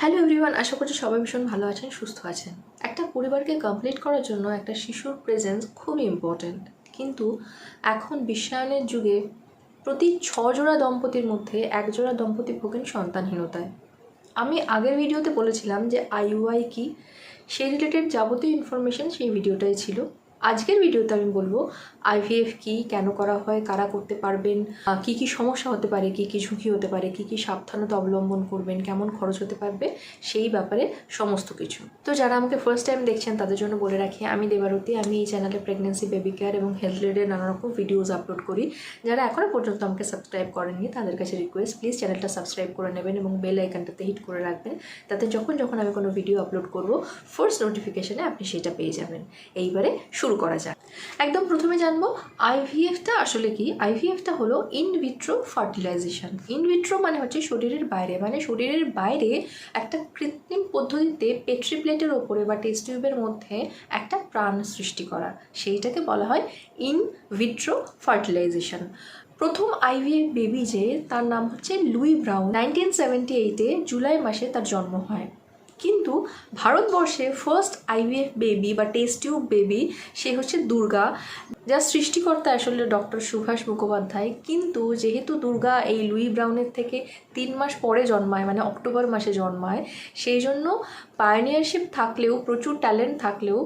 Hello everyone আশা করছি সবাই ভীষণ ভালো আছেন, সুস্থ আছেন। একটা পরিবারকে কমপ্লিট করার জন্য একটা শিশুর প্রেজেন্স খুবই ইম্পর্ট্যান্ট কিন্তু এখন বিশ্বায়নের যুগে প্রতি ছজোড়া দম্পতির মধ্যে একজোড়া দম্পতি ভোগেন সন্তানহীনতায়। আমি আগের ভিডিওতে বলেছিলাম যে আইইউআই কি? সেই রিলেটেড যাবতীয় ইনফরমেশন সেই ভিডিওটাই ছিল। আজকের ভিডিওতে আমি বলব আইভিএফ কি, কেন করা হয়, কারা করতে পারবেন কি কি সমস্যা হতে পারে, কি কি ঝুঁকি হতে পারে, কি কি সাবধানতা অবলম্বন করবেন, কেমন খরচ হতে পারবে, সেই ব্যাপারে সমস্ত কিছু। তো যারা আমাকে ফার্স্ট টাইম দেখছেন, তাদের জন্য বলে রাখি, আমি দেবারতী, আমি এই চ্যানেলে প্রেগনেন্সি বেবি কেয়ার এবং হেলথ রিলেটেড নানা রকম ভিডিওস আপলোড করি। যারা এখনও পর্যন্ত আমাকে সাবস্ক্রাইব করেননি, তাদের কাছে রিকোয়েস্ট প্লিজ চ্যানেলটা সাবস্ক্রাইব করে নেবেন এবং বেল আইকনটাতে হিট করে রাখবেন। তাতে যখন যখন আমি কোনো ভিডিও আপলোড করব ফার্স্ট নোটিফিকেশনে আপনি সেটা পেয়ে যাবেন। এইবারে শুরু করা যাক। একদম প্রথমে জানব আইভিএফটা আসলে কি? আইভিএফটা হলো in vitro fertilisation in vitro মানে হচ্ছে শরীরের বাইরে। মানে শরীরের বাইরে একটা কৃত্রিম পদ্ধতিতে পেট্রি প্লেটের ওপরে বা টেস্ট টিউবের মধ্যে একটা প্রাণ সৃষ্টি করা। সেইটাকে বলা হয় ইন ভিট্রো ফার্টিলাইজেশন প্রথম আইভিএফ বেবি যে, তার নাম হচ্ছে লুই ব্রাউন নাইনটিন সেভেন্টি এইটে জুলাই মাসে তার জন্ম হয়। কিন্তু ভারতবর্ষে ফার্স্ট আইভিএফ বেবি বা টেস্ট টিউব বেবি সে হচ্ছে দুর্গা। যার সৃষ্টিকর্তা আসলে ডক্টর সুভাষ মুখোপাধ্যায়। কিন্তু যেহেতু দুর্গা এই লুই ব্রাউনের থেকে তিন মাস পরে জন্মায় মানে অক্টোবর মাসে জন্মায়, সেই জন্য পায়নিয়ারশিপ থাকলেও, প্রচুর ট্যালেন্ট থাকলেও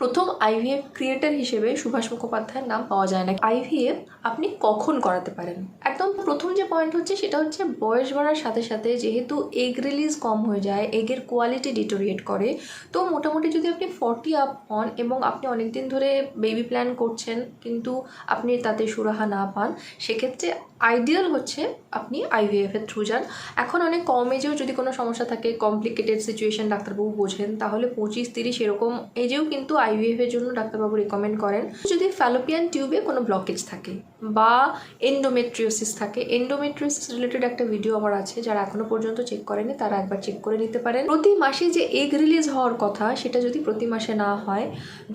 প্রথম আইভিএফ ক্রিয়েটার হিসেবে সুভাষ মুখোপাধ্যায়ের নাম পাওয়া যায় না। আইভিএফ আপনি কখন করাতে পারেন? একদম প্রথম যে পয়েন্ট হচ্ছে সেটা হচ্ছে বয়স বাড়ার সাথে সাথে যেহেতু এগ রিলিজ কম হয়ে যায় এগের কোয়ালিটি ডিটোরিয়েট করে, তো মোটামুটি যদি আপনি ফর্টি আপ হন এবং আপনি অনেক দিন ধরে বেবি প্ল্যান করছেন কিন্তু আপনি তাতে সুরাহা না পান, সেক্ষেত্রে আইডিয়াল হচ্ছে আপনি আইভিএফের থ্রু যান। এখন অনেক কম এজেও যদি কোনো সমস্যা থাকে কমপ্লিকেটেড সিচুয়েশন ডাক্তারবাবু বোঝেন, তাহলে পঁচিশ, তিরিশ এরকম এজেও কিন্তু আইভিএফ এর জন্য ডাক্তারবাবু রেকমেন্ড করেন যদি ফ্যালোপিয়ান টিউবে কোনো ব্লকেজ থাকে বা এন্ডোমেট্রিওসিস থাকে। এন্ডোমেট্রিওসিস রিলেটেড একটা ভিডিও আমার আছে, যারা এখনও পর্যন্ত চেক করেনি, তারা একবার চেক করে নিতে পারেন। প্রতি মাসে যে এগ রিলিজ হওয়ার কথা, সেটা যদি প্রতি মাসে না হয়,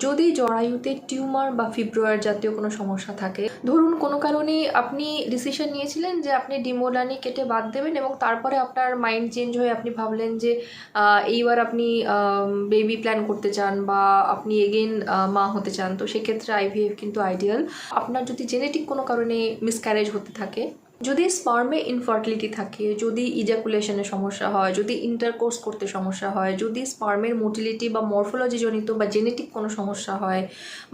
যদি জরায়ুতে টিউমার বা ফিব্রয়েড জাতীয় কোনো সমস্যা থাকে, ধরুন কোনো কারণে আপনি ডিসিশন নিয়েছিলেন যে আপনি ডিমোডানি কেটে বাদ দেবেন এবং তারপরে আপনার মাইন্ড চেঞ্জ হয়ে আপনি ভাবলেন যে এইবার আপনি বেবি প্ল্যান করতে চান বা আপনি এগেন মা হতে চান, তো সেক্ষেত্রে আইভিএফ কিন্তু আইডিয়াল আপনার যদি জেনেটিক কোনো কারণে মিসক্যারেজ হতে থাকে যদি স্পার্মে ইনফার্টিলিটি থাকে, যদি ইজাকুলেশনের সমস্যা হয়, যদি ইন্টারকোর্স করতে সমস্যা হয়, যদি স্পার্মের মোটিলিটি বা মরফোলজি জনিত বা জেনেটিক কোনো সমস্যা হয়,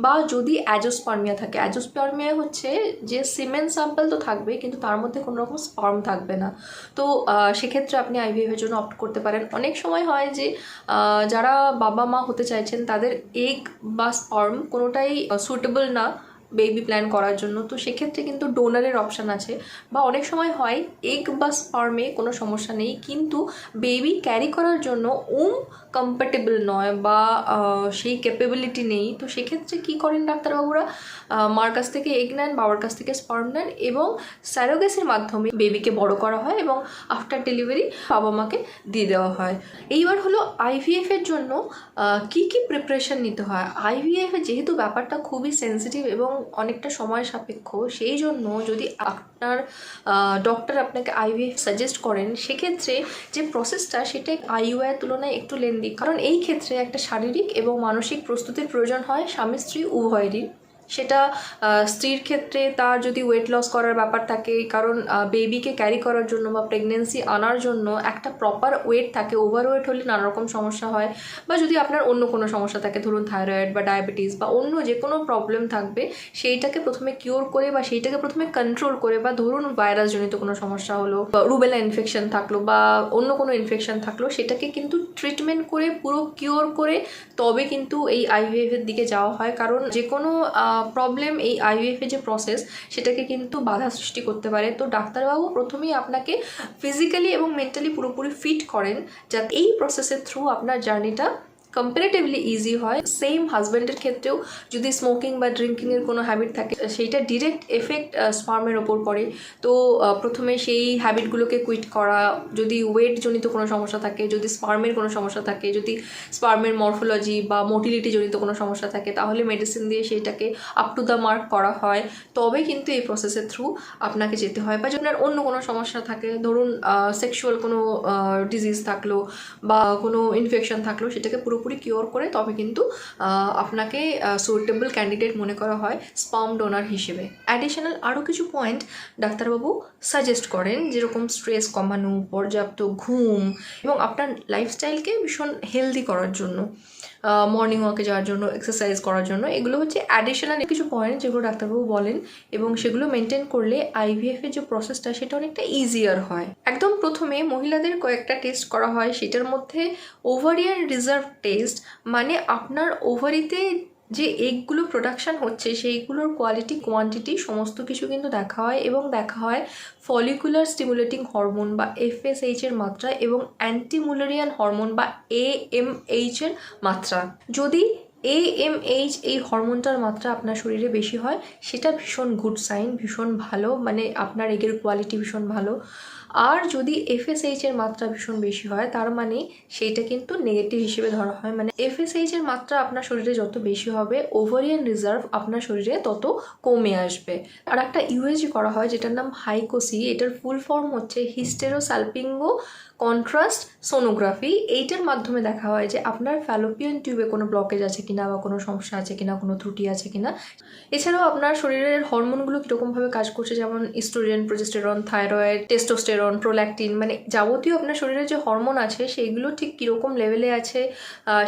বা যদি অ্যাজোস্পার্মিয়া থাকে অ্যাজোস্পার্মিয়া হচ্ছে যে সিমেন্ট স্যাম্পল তো থাকবে কিন্তু তার মধ্যে কোনো রকম স্পার্ম থাকবে না। তো সেক্ষেত্রে আপনি আইভিএফের জন্য অপ্ট করতে পারেন। অনেক সময় হয় যে যারা বাবা মা হতে চাইছেন, তাদের এগ বা স্পার্ম কোনোটাই সুটেবল না। বেবি প্ল্যান করার জন্য, তো সেক্ষেত্রে কিন্তু ডোনারের অপশান আছে। বা অনেক সময় হয় এগ বা স্পার্মে কোনো সমস্যা নেই, কিন্তু বেবি ক্যারি করার জন্য উম কম্প্যাটেবল নয় বা সেই ক্যাপেবিলিটি নেই। তো সেক্ষেত্রে কী করেন ডাক্তারবাবুরা? মার কাছ থেকে এগ নেন, বাবার কাছ থেকে স্পার্ম নেন এবং স্যারোগেসির মাধ্যমে বেবিকে বড় করা হয় এবং আফটার ডেলিভারি বাবা মাকে দিয়ে দেওয়া হয়। এইবার হলো আইভিএফের জন্য কি কি প্রিপারেশন নিতে হয়? আইভিএফের যেহেতু ব্যাপারটা খুবই সেন্সিটিভ এবং অনেকটা সময় সাপেক্ষ। সেই জন্য যদি আপনার ডক্টর আপনাকে আইভিএফ সাজেস্ট করেন, সেক্ষেত্রে যে প্রসেসটা সেটা আইইউআইয়ের তুলনায় একটু লেন্দি কারণ এই ক্ষেত্রে একটা শারীরিক এবং মানসিক প্রস্তুতির প্রয়োজন হয় স্বামী স্ত্রী উভয়েরই। সেটা স্ত্রীর ক্ষেত্রে তার যদি ওয়েট লস করার ব্যাপার থাকে, কারণ বেবিকে ক্যারি করার জন্য বা প্রেগনেন্সি আনার জন্য একটা প্রপার ওয়েট থাকে ওভার ওয়েট হলে নানা রকম সমস্যা হয়, বা যদি আপনার অন্য কোনো সমস্যা থাকে, ধরুন থাইরয়েড বা ডায়াবেটিস বা অন্য যে কোনো প্রবলেম থাকবে, সেইটাকে প্রথমে কিওর করে বা সেইটাকে প্রথমে কন্ট্রোল করে বা ধরুন ভাইরাসজনিত কোনো সমস্যা হলো, বা রুবেলা ইনফেকশন থাকল বা অন্য কোনো ইনফেকশন থাকল, সেটাকে কিন্তু ট্রিটমেন্ট করে পুরো কিওর করে তবে কিন্তু এই আইভিএফ এর দিকে যাওয়া হয়। কারণ যে কোনো প্রবলেম এই আইভিএফ এর যে প্রসেস সেটাকে কিন্তু বাধা সৃষ্টি করতে পারে। তো ডাক্তারবাবু প্রথমেই আপনাকে ফিজিক্যালি এবং মেন্টালি পুরোপুরি ফিট করেন, যাতে এই প্রসেসের থ্রু আপনার জার্নিটা কম্পারেটিভলি ইজি হয়। সেম হাজব্যান্ডের ক্ষেত্রেও যদি স্মোকিং বা ড্রিঙ্কিংয়ের কোনো হ্যাবিট থাকে, সেইটা ডিরেক্ট এফেক্ট স্পার্মের ওপর পড়ে। তো প্রথমে সেই হ্যাবিটগুলোকে কুইট করা, যদি ওয়েট জনিত কোনো সমস্যা থাকে, যদি স্পার্মের কোনো সমস্যা থাকে, যদি স্পার্মের মরফোলজি বা মোটিলিটি জনিত কোনো সমস্যা থাকে, তাহলে মেডিসিন দিয়ে সেইটাকে আপ টু দ্য মার্ক করা হয়। তবে কিন্তু এই প্রসেসের থ্রু আপনাকে যেতে হয়। বা আপনার অন্য কোনো সমস্যা থাকে, ধরুন সেক্সুয়াল কোনো ডিজিজ থাকল বা কোনো ইনফেকশন থাকল, সেটাকে পুরোপুরি কিওর করে তবে কিন্তু আপনাকে সুইটেবল ক্যান্ডিডেট মনে করা হয় স্পাম ডোনার হিসেবে। অ্যাডিশনাল আরও কিছু পয়েন্ট ডাক্তারবাবু সাজেস্ট করেন, যেরকম স্ট্রেস কমানো, পর্যাপ্ত ঘুম এবং আপনার লাইফস্টাইলকে ভীষণ হেলদি করার জন্য মর্নিং ওয়াকে যাওয়ার জন্য এক্সারসাইজ করার জন্য। এগুলো হচ্ছে অ্যাডিশনাল কিছু পয়েন্ট যেগুলো ডাক্তারবাবু বলেন এবং সেগুলো মেনটেন করলে আইভিএফ এর যে প্রসেসটা সেটা অনেকটা ইজিয়ার হয়। একদম প্রথমে মহিলাদের কয়েকটা টেস্ট করা হয়, সেটার মধ্যে ওভারিয়ান রিজার্ভ টেস্ট মানে আপনার ওভারিতে যে এগগুলো প্রোডাকশান হচ্ছে, সেইগুলোর কোয়ালিটি কোয়ান্টিটি সমস্ত কিছু কিন্তু দেখা হয় এবং দেখা হয় ফলিকুলার স্টিমুলেটিং হরমোন বা এফএসএইচের মাত্রা এবং অ্যান্টিমুলেরিয়ান হরমোন বা এ এম এইচের মাত্রা। যদি এএমএইচ এই হরমোনটার মাত্রা আপনার শরীরে বেশি হয়, সেটা ভীষণ গুড সাইন ভীষণ ভালো মানে আপনার এগের কোয়ালিটি ভীষণ ভালো। আর যদি এফএসএইচ এর মাত্রা ভীষণ বেশি হয়, তার মানে সেইটা কিন্তু নেগেটিভ হিসেবে ধরা হয়। মানে এফএসএইচ এর মাত্রা আপনার শরীরে যত বেশি হবে ওভারিয়ান রিজার্ভ আপনার শরীরে তত কমে আসবে। আর একটা ইউএসজি করা হয়, যেটার নাম হাইকোসি এটার ফুল ফর্ম হচ্ছে হিস্টেরোসালপিঙ্গো কন্ট্রাস্ট সোনোগ্রাফি এইটার মাধ্যমে দেখা হয় যে আপনার ফ্যালোপিয়ান টিউবে কোনো ব্লকেজ আছে কিনা বা কোনো সমস্যা আছে কিনা, কোনো ত্রুটি আছে কিনা। এছাড়াও আপনার শরীরের হরমোনগুলো কীরকমভাবে কাজ করছে, যেমন oestrogen progesterone thyroid testosterone prolactin মানে যাবতীয় আপনার শরীরে যে হরমোন আছে, সেইগুলো ঠিক কীরকম লেভেলে আছে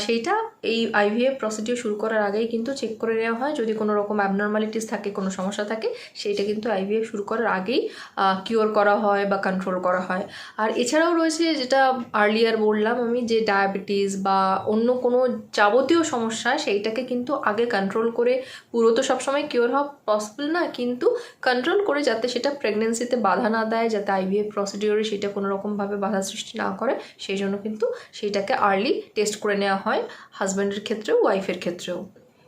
সেইটা এই আইভিএফ প্রসিডিওর শুরু করার আগেই কিন্তু চেক করে নেওয়া হয়। যদি কোনো রকম অ্যাবনর্মালিটিস থাকে, কোনো সমস্যা থাকে, সেইটা কিন্তু আইভিএফ শুরু করার আগেই কিওর করা হয় বা কন্ট্রোল করা হয়। আর এছাড়াও রয়েছে যেটা আর্লিয়ার বললাম, আমি যে ডায়াবেটিস বা অন্য কোনো যাবতীয় সমস্যা, সেইটাকে কিন্তু আগে কন্ট্রোল করে পুরো তো সবসময় কিওর হওয়া পসিবল না, কিন্তু কন্ট্রোল করে যাতে সেটা প্রেগনেন্সিতে বাধা না দেয়, যাতে আইভিএফ প্রসিডিওরে সেটা কোনো রকমভাবে বাধা সৃষ্টি না করে, সেই জন্য কিন্তু সেইটাকে আর্লি টেস্ট করে নেওয়া হয় হাজব্যান্ডের ক্ষেত্রেও ওয়াইফের ক্ষেত্রেও।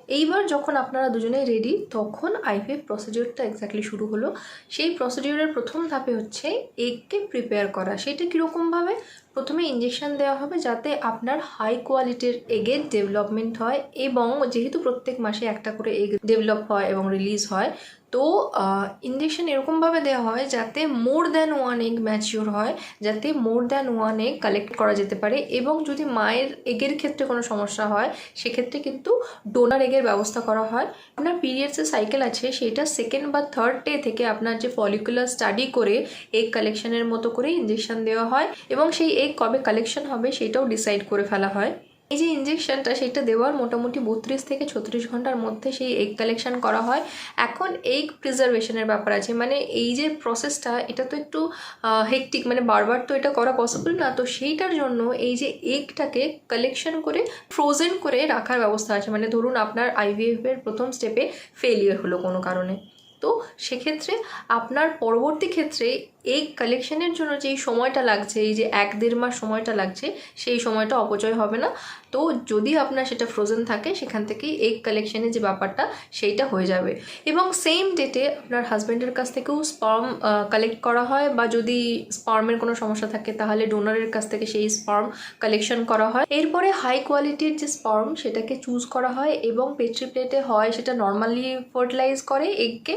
এইবার যখন আপনারা দুজনে রেডি তখন আইভিএফ প্রসিডিওরটা এক্স্যাক্টলি শুরু হলো। সেই প্রসিডিওরের প্রথম ধাপে হচ্ছে এগকে প্রিপেয়ার করা। সেটা কীরকমভাবে? প্রথমে ইঞ্জেকশন দেওয়া হবে যাতে আপনার হাই কোয়ালিটির এগের ডেভেলপমেন্ট হয় এবং যেহেতু প্রত্যেক মাসে একটা করে এগ ডেভেলপ হয় এবং রিলিজ হয়, তো ইঞ্জেকশন এরকমভাবে দেওয়া হয় যাতে more than one egg mature হয়, যাতে more than one egg collect করা যেতে পারে এবং যদি মায়ের এগের ক্ষেত্রে কোনো সমস্যা হয়, সেক্ষেত্রে কিন্তু ডোনার এগের ব্যবস্থা করা হয়। আপনার পিরিয়ডসের সাইকেল আছে, সেটা সেকেন্ড বা থার্ড ডে থেকে আপনার যে ফলিকুলার স্টাডি করে এগ কালেকশনের মতো করে ইঞ্জেকশন দেওয়া হয় এবং সেই এগ কবে কালেকশন হবে সেটাও ডিসাইড করে ফেলা হয়। এই যে ইঞ্জেকশনটা সেটা দেওয়ার মোটামুটি বত্রিশ থেকে ছত্রিশ ঘণ্টার মধ্যে সেই এগ কালেকশন করা হয়। এখন এগ প্রিজার্ভেশনের ব্যাপার আছে মানে এই যে প্রসেসটা এটা তো একটু হেকটিক মানে বারবার তো এটা করা পসিবল না। তো সেইটার জন্য এই যে এগটাকে কালেকশন করে ফ্রোজেন করে রাখার ব্যবস্থা আছে। মানে ধরুন আপনার আইভিএফ এর প্রথম স্টেপে ফেলিয়ার হলো কোনো কারণে। তো সেক্ষেত্রে আপনার পরবর্তী ক্ষেত্রে এগ কালেকশনের জন্য যেই সময়টা লাগছে, এই যে এক দেড় মাস সময়টা লাগছে, সেই সময়টা অপচয় হবে না। তো যদি আপনার সেটা ফ্রোজেন থাকে, সেখান থেকেই এগ কালেকশনের যে ব্যাপারটা, সেইটা হয়ে যাবে। এবং সেম ডেটে আপনার হাজব্যান্ডের কাছ থেকেও স্পার্ম কালেক্ট করা হয় বা যদি স্পার্মের কোনো সমস্যা থাকে, তাহলে ডোনারের কাছ থেকে সেই স্পার্ম কালেকশন করা হয়। এরপরে হাই কোয়ালিটির যে স্পার্ম সেটাকে চুজ করা হয় এবং পেট্রি প্লেটে হয়, সেটা নর্মালি ফার্টিলাইজ করে এগকে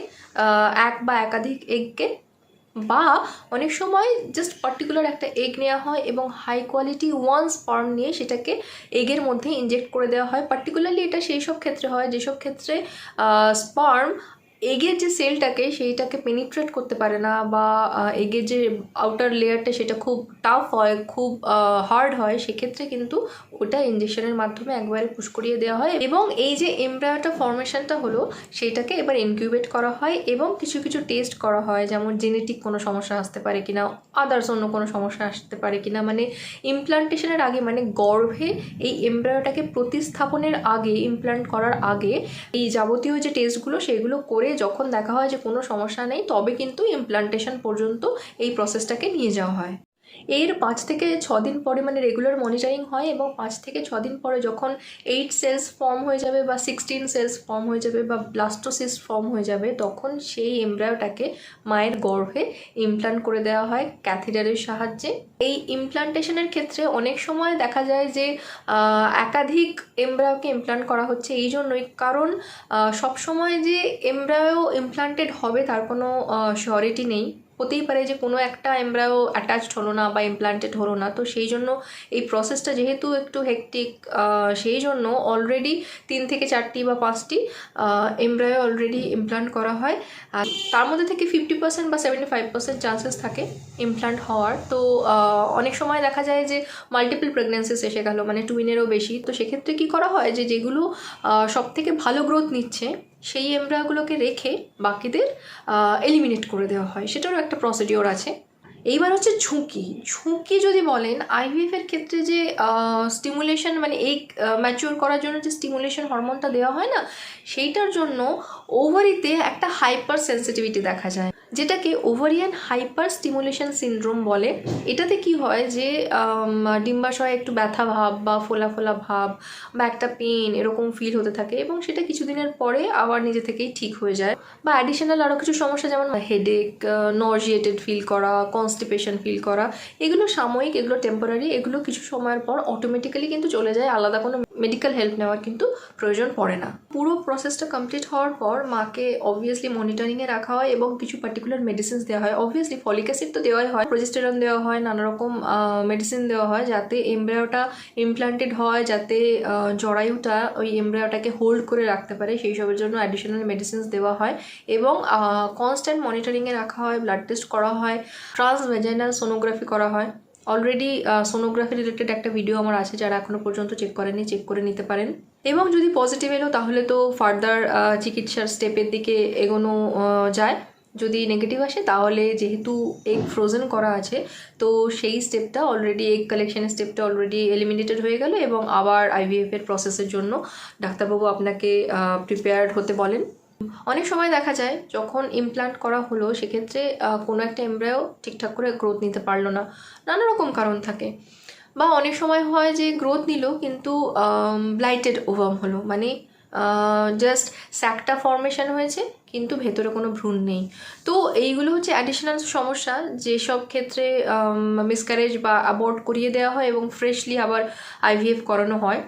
এক বা একাধিক এগকে বা অনেক সময় জাস্ট পার্টিকুলার একটা এগ নেওয়া হয় এবং হাই কোয়ালিটি ওয়ান স্পার্ম নিয়ে সেটাকে এগের মধ্যে ইনজেক্ট করে দেওয়া হয়। পার্টিকুলারলি এটা সেই সব ক্ষেত্রে হয়, যেসব ক্ষেত্রে স্পার্ম এগের যে সেলটাকে সেইটাকে পেনিট্রেট করতে পারে না বা এগের যে আউটার লেয়ারটা সেটা খুব টাফ হয়, খুব হার্ড হয়, সেক্ষেত্রে কিন্তু ওটা ইঞ্জেকশনের মাধ্যমে একবারে পুশ করিয়ে দেওয়া হয় এবং এই যে এমব্রায়োটা ফর্মেশনটা হলো, সেইটাকে এবার ইনকিউবেট করা হয় এবং কিছু কিছু টেস্ট করা হয়, যেমন জেনেটিক কোনো সমস্যা আসতে পারে কিনা আদার্স অন্য কোনো সমস্যা আসতে পারে কিনা মানে ইমপ্লান্টেশনের আগে মানে গর্ভে এই এমব্রায়োটাকে প্রতিস্থাপনের আগে ইমপ্লান্ট করার আগে এই যাবতীয় যে টেস্টগুলো সেগুলো করে যখন দেখা হয় যে কোনো সমস্যা নেই, তবে কিন্তু ইমপ্লান্টেশন পর্যন্ত এই প্রসেসটাকে নিয়ে যাওয়া হয়। এর পাঁচ থেকে দিন পরে মানে রেগুলার মনিটরিং হয় এবং পাঁচ থেকে দিন পরে যখন এইট সেলস ফর্ম হয়ে যাবে বা সিক্সটিন সেলস ফর্ম হয়ে যাবে বা ব্লাস্টোসিস ফর্ম হয়ে যাবে, তখন সেই এমব্রায়োটাকে মায়ের গর্ভে ইমপ্লান্ট করে দেওয়া হয় ক্যাথিডারের সাহায্যে। এই ইমপ্লান্টেশনের ক্ষেত্রে অনেক সময় দেখা যায় যে একাধিক এমব্রায়োকে ইমপ্লান্ট করা হচ্ছে এই জন্যই কারণ সবসময় যে এমব্রায়ো ইমপ্লান্টেড হবে তার কোনো শিওরিটি নেই। হতেই পারে যে কোনো একটা এমব্রায়ো অ্যাটাচড হলো না বা ইমপ্লান্টেড হলো না। তো সেই জন্য এই প্রসেসটা যেহেতু একটু হেকটিক সেই জন্য অলরেডি তিন থেকে চারটি বা পাঁচটি এমব্রায়ো অলরেডি ইমপ্লান্ট করা হয়। আর তার মধ্যে থেকে ফিফটি পার্সেন্ট বা সেভেন্টি ফাইভ পার্সেন্ট চান্সেস থাকে ইমপ্লান্ট হওয়ার। তো অনেক সময় দেখা যায় যে মাল্টিপল প্রেগনেন্সিস এসে গেল মানে টুইনেরও বেশি। তো সেক্ষেত্রে কী করা হয় যে যেগুলো সব থেকে ভালো গ্রোথ নিচ্ছে সেই এমব্রাগুলোকে রেখে বাকিদের এলিমিনেট করে দেওয়া হয়। সেটারও একটা প্রসিডিওর আছে। এইবার হচ্ছে ঝুঁকি। ঝুঁকি যদি বলেন আইভিএফের ক্ষেত্রে যে স্টিমুলেশন মানে এই ম্যাচিওর করার জন্য যে স্টিমুলেশন হরমোনটা দেওয়া হয় না, সেইটার জন্য ওভারিতে একটা হাইপার সেন্সিটিভিটি দেখা যায়। যেটাকে ওভারিয়ান হাইপার স্টিমুলেশন সিনড্রোম বলে। এটাতে কি হয় যে ডিম্বাশয়ে একটু ব্যথা ভাব বা ফোলা ফোলা ভাব বা একটা পেন এরকম ফিল হতে থাকে এবং সেটা কিছুদিনের পরে আবার নিজে থেকেই ঠিক হয়ে যায়। বা অ্যাডিশনাল আরও কিছু সমস্যা যেমন হেডেক নজিয়েটেড ফিল করা কনস্টিপেশন ফিল করা, এগুলো সাময়িক, এগুলো টেম্পোরারি এগুলো কিছু সময়ের পর অটোমেটিক্যালি কিন্তু চলে যায়, আলাদা কোনো মেডিকেল হেল্প নেওয়ার কিন্তু প্রয়োজন পড়ে না। পুরো প্রসেসটা কমপ্লিট হওয়ার পর মাকে অবভিয়াসলি মনিটরিংয়ে রাখা হয় এবং কিছু পার্টিকুলার মেডিসিনস দেওয়া হয়। অবভিয়াসলি ফলিক অ্যাসিড তো দেওয়াই হয় প্রজেস্টেরন দেওয়া হয় নানা রকম মেডিসিন দেওয়া হয় যাতে এমব্রায়োটা ইমপ্লান্টেড হয়, যাতে জরায়ুটা ওই এমব্রায়োটাকে হোল্ড করে রাখতে পারে। সেই সবের জন্য অ্যাডিশনাল মেডিসিনস দেওয়া হয় এবং কনস্ট্যান্ট মনিটরিংয়ে রাখা হয় ব্লাড টেস্ট করা হয় ট্রান্স ভেজাইনাল সোনোগ্রাফি করা হয়। অলরেডি সোনোগ্রাফি রিলেটেড একটা ভিডিও আমার আছে, যারা এখনও পর্যন্ত চেক করেনি চেক করে নিতে পারেন। এবং যদি পজিটিভ এলো, তাহলে তো ফার্দার চিকিৎসার স্টেপের দিকে এগোনো যায়। যদি নেগেটিভ আসে, তাহলে যেহেতু এগ ফ্রোজেন করা আছে, তো সেই স্টেপটা অলরেডি এগ কালেকশনের স্টেপটা অলরেডি এলিমিনেটেড হয়ে গেল এবং আবার আইভিএফের প্রসেসের জন্য ডাক্তারবাবু আপনাকে প্রিপেয়ার্ড হতে বলেন। অনেক সময় দেখা যায় যখন ইমপ্লান্ট করা হলো, সেক্ষেত্রে কোনো একটা এমব্রায়ো ঠিকঠাক করে গ্রোথ নিতে পারল না। নানা রকম কারণ থাকে। বা অনেক সময় হয় যে গ্রোথ নিল কিন্তু ব্লাইটেড ওভাম হলো। মানে জাস্ট স্যাকটা ফর্মেশন হয়েছে, কিন্তু ভেতরে কোনো ভ্রূণ নেই। তো এইগুলো হচ্ছে অ্যাডিশনাল সমস্যা যেসব ক্ষেত্রে মিসক্যারেজ বা অ্যাবর্ট করিয়ে দেওয়া হয় এবং ফ্রেশলি আবার আইভিএফ করানো হয়।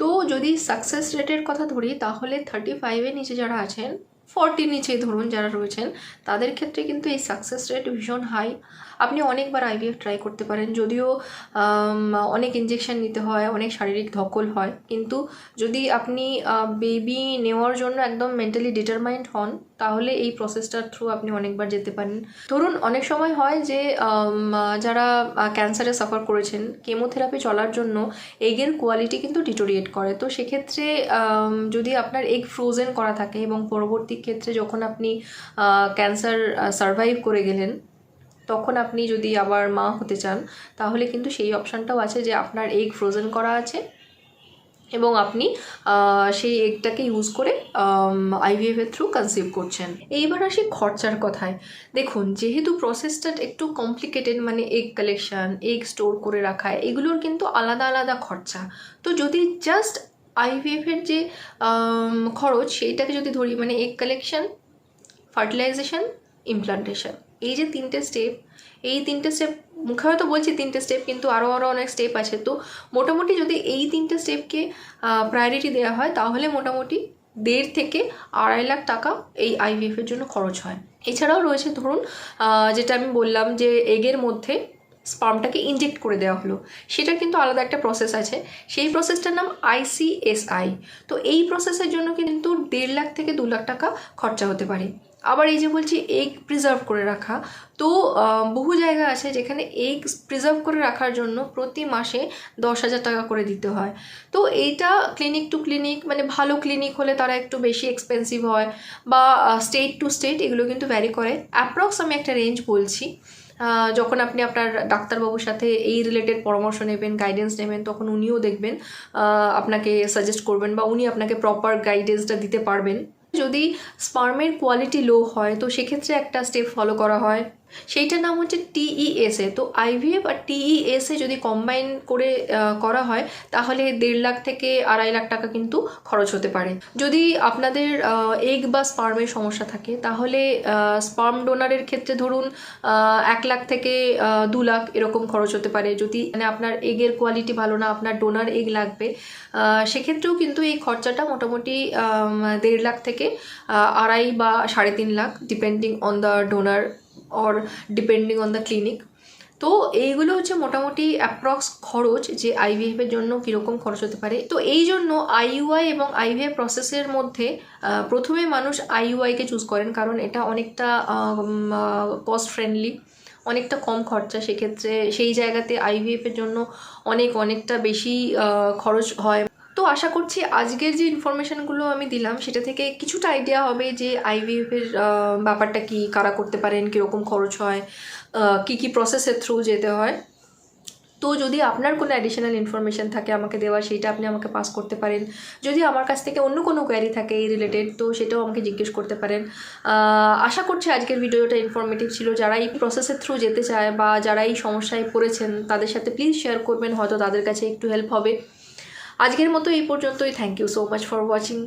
তো যদি সাকসেস রেটের কথা ধরি তাহলে থার্টি ফাইভের নিচে যারা আছেন ফর্টির নিচেই ধরুন যারা রয়েছেন, তাদের ক্ষেত্রে কিন্তু এই সাকসেস রেট ভীষণ হাই আপনি অনেকবার আইভিএফ ট্রাই করতে পারেন, যদিও অনেক ইঞ্জেকশন নিতে হয়, অনেক শারীরিক ধকল হয়। কিন্তু যদি আপনি বেবি নেওয়ার জন্য একদম মেন্টালি ডিটারমাইন্ড হন, তাহলে এই প্রসেসটার থ্রু আপনি অনেকবার যেতে পারেন। ধরুন, অনেক সময় হয় যে যারা ক্যান্সারে সাফার করেছেন কেমোথেরাপি চলার জন্য এগের কোয়ালিটি কিন্তু ডিটোরিয়েট করে। তো সেক্ষেত্রে যদি আপনার এগ ফ্রোজেন করা থাকে এবং পরবর্তী ক্ষেত্রে যখন আপনি ক্যান্সার সার্ভাইভ করে গেলেন, তখন আপনি যদি আবার মা হতে চান, তাহলে কিন্তু সেই অপশানটাও আছে যে আপনার এগ ফ্রোজেন করা আছে এবং আপনি সেই এগটাকে ইউজ করে আইভিএফের থ্রু কনসিভ করছেন। এইবার আসি খরচার কথায়। দেখুন, যেহেতু প্রসেসটা একটু কমপ্লিকেটেড মানে এগ কালেকশন এগ স্টোর করে রাখা, এগুলোর কিন্তু আলাদা আলাদা খরচা। তো যদি জাস্ট আইভিএফ এর যে খরচ, সেইটাকে যদি ধরি মানে এগ কালেকশন ফার্টিলাইজেশন ইমপ্লান্টেশন এই যে তিনটে স্টেপ এই তিনটে স্টেপ মুখে হয়তো বলছি তিনটে স্টেপ কিন্তু আরও আরও অনেক স্টেপ আছে। তো মোটামুটি যদি এই তিনটে স্টেপকে প্রায়োরিটি দেওয়া হয়, তাহলে মোটামুটি দেড় থেকে আড়াই লাখ টাকা এই আইভিএফ এর জন্য খরচ হয়। এছাড়াও রয়েছে, ধরুন যেটা আমি বললাম যে এগের মধ্যে স্পার্মটাকে ইনজেক্ট করে দেওয়া হলো। সেটা কিন্তু আলাদা একটা প্রসেস আছে। সেই প্রসেসটার নাম আইসিএসআই তো এই প্রসেসের জন্য কিন্তু দেড় লাখ থেকে দু লাখ টাকা খরচা হতে পারে। আবার এই যে বলছি এগ প্রিজার্ভ করে রাখা। তো বহু জায়গা আছে যেখানে এগ প্রিজার্ভ করে রাখার জন্য প্রতি মাসে দশ হাজার টাকা করে দিতে হয়। তো এইটা ক্লিনিক টু ক্লিনিক মানে ভালো ক্লিনিক হলে তারা একটু বেশি এক্সপেন্সিভ হয় বা স্টেট টু স্টেট এগুলো কিন্তু ভ্যারি করে। অ্যাপ্রক্স আমি একটা রেঞ্জ বলছি। যখন আপনি আপনার ডাক্তারবাবুর সাথে এই রিলেটেড পরামর্শ নেবেন গাইডেন্স নেবেন, তখন উনিও দেখবেন আপনাকে সাজেস্ট করবেন বা উনি আপনাকে প্রপার গাইডেন্সটা দিতে পারবেন। যদি স্পার্মের কোয়ালিটি লো হয়, তো সেক্ষেত্রে একটা স্টেপ ফলো করা হয়। সেইটার নাম হচ্ছে টিইএসএ তো আইভিএফ আর টিইএসএ যদি কম্বাইন করে করা হয়, তাহলে দেড় লাখ থেকে আড়াই লাখ টাকা কিন্তু খরচ হতে পারে। যদি আপনাদের এগ বা স্পার্মের সমস্যা থাকে, তাহলে স্পার্ম ডোনারের ক্ষেত্রে ধরুন এক লাখ থেকে দু লাখ এরকম খরচ হতে পারে। যদি মানে আপনার এগের কোয়ালিটি ভালো না, আপনার ডোনার এগ লাগবে সেক্ষেত্রেও কিন্তু এই খরচাটা মোটামুটি দেড় লাখ থেকে আড়াই বা সাড়ে তিন lakh depending on the donor or depending on the clinic তো এইগুলো হচ্ছে মোটামুটি অ্যাপ্রক্স খরচ যে আইভিএফের জন্য কীরকম খরচ হতে পারে। তো এই জন্য আইইউআই এবং আইভিএফ প্রসেসের মধ্যে প্রথমে মানুষ আইইউআইকে চুজ করেন কারণ এটা অনেকটা কস্ট ফ্রেন্ডলি অনেকটা কম খরচা। সেক্ষেত্রে সেই জায়গাতে আইভিএফের জন্য অনেক, অনেকটা বেশি খরচ হয়। তো আশা করছি আজকের যে ইনফরমেশানগুলো আমি দিলাম, সেটা থেকে কিছুটা আইডিয়া হবে যে আইভিএফের ব্যাপারটা কি, কারা করতে পারেন, কীরকম খরচ হয় কি কি প্রসেসের থ্রু যেতে হয়। তো যদি আপনার কোনো অ্যাডিশনাল ইনফরমেশান থাকে আমাকে দেওয়া সেইটা আপনি আমাকে পাস করতে পারেন। যদি আমার কাছ থেকে অন্য কোনো কোয়ারি থাকে এই রিলেটেড তো সেটাও আমাকে জিজ্ঞেস করতে পারেন। আশা করছি আজকের ভিডিওটা ইনফরমেটিভ ছিল। যারা এই প্রসেসের থ্রু যেতে চায় বা যারা এই সমস্যায় পড়েছেন, তাদের সাথে প্লিজ শেয়ার করবেন, হয়তো তাদের কাছে একটু হেল্প হবে। আজকের মতো এই পর্যন্তই। Thank you so much for watching